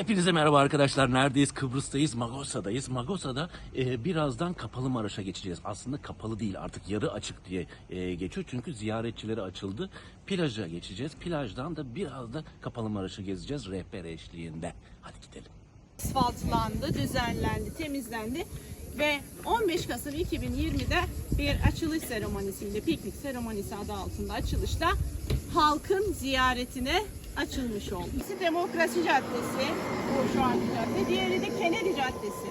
Hepinize merhaba arkadaşlar. Neredeyiz? Kıbrıs'tayız. Magosa'dayız. Magosa'da e, birazdan Kapalı Maraş'a geçeceğiz. Aslında kapalı değil artık yarı açık diye e, geçiyor. Çünkü ziyaretçilere açıldı. Plaja geçeceğiz. Plajdan da biraz da Kapalı Maraş'ı gezeceğiz rehber eşliğinde. Hadi gidelim. asfaltlandı, düzenlendi, temizlendi ve 15 Kasım 2020'de bir açılış seremonisinde, piknik seremonisi adı altında açılışta halkın ziyaretine açılmış oldu. Birisi Demokrasi Caddesi, bu şu anki cadde, diğeri de Kennedy Caddesi.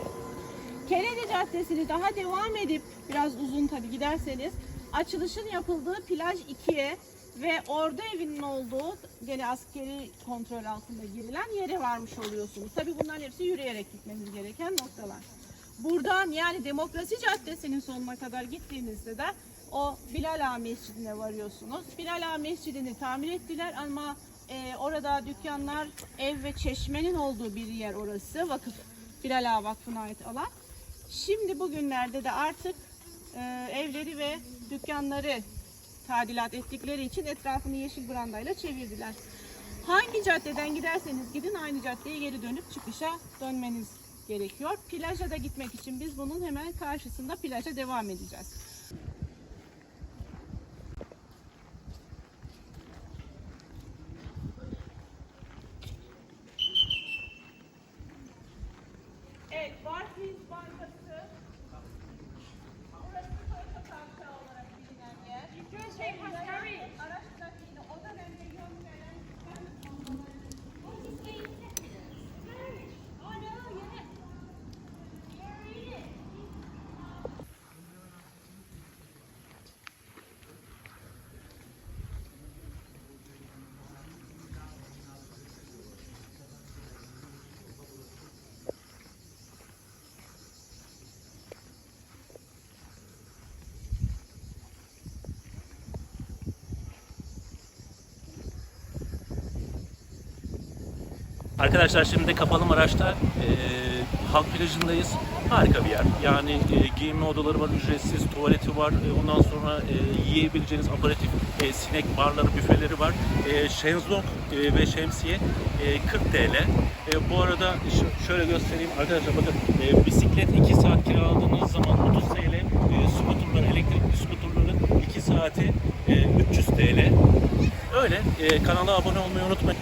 Kennedy Caddesi'ni daha devam edip biraz uzun tabi giderseniz açılışın yapıldığı plaj 2'ye ve ordu evinin olduğu gene askeri kontrol altında girilen yere varmış oluyorsunuz. Tabi bunların hepsi yürüyerek gitmeniz gereken noktalar. Buradan yani Demokrasi Caddesi'nin sonuna kadar gittiğinizde de o Bilal Ağa Mescidi'ne varıyorsunuz. Bilal Ağa Mescidi'ni tamir ettiler ama e, orada dükkanlar, ev ve çeşmenin olduğu bir yer orası. Vakıf Bilal Ağa Vakfı'na ait alan. Şimdi bugünlerde de artık e, evleri ve dükkanları tadilat ettikleri için etrafını yeşil brandayla çevirdiler. Hangi caddeden giderseniz gidin aynı caddeye geri dönüp çıkışa dönmeniz gerekiyor. Plaja da gitmek için biz bunun hemen karşısında plaja devam edeceğiz. Evet, Barclays Bankası. Arkadaşlar şimdi de Kapalı Maraş'ta e, halk plajındayız. Harika bir yer. Yani e, giyinme odaları var, ücretsiz tuvaleti var. E, ondan sonra e, yiyebileceğiniz aperatif e, sinek barları, büfeleri var. E, şenzlong e, ve şemsiye e, 40 TL. E, bu arada şöyle göstereyim arkadaşlar bakın e, bisiklet 2 saat kiraladığınız zaman 30 TL. E, skuterlar, elektrikli skuterların 2 saati e, 300 TL. Öyle. E, kanala abone olmayı unutmayın.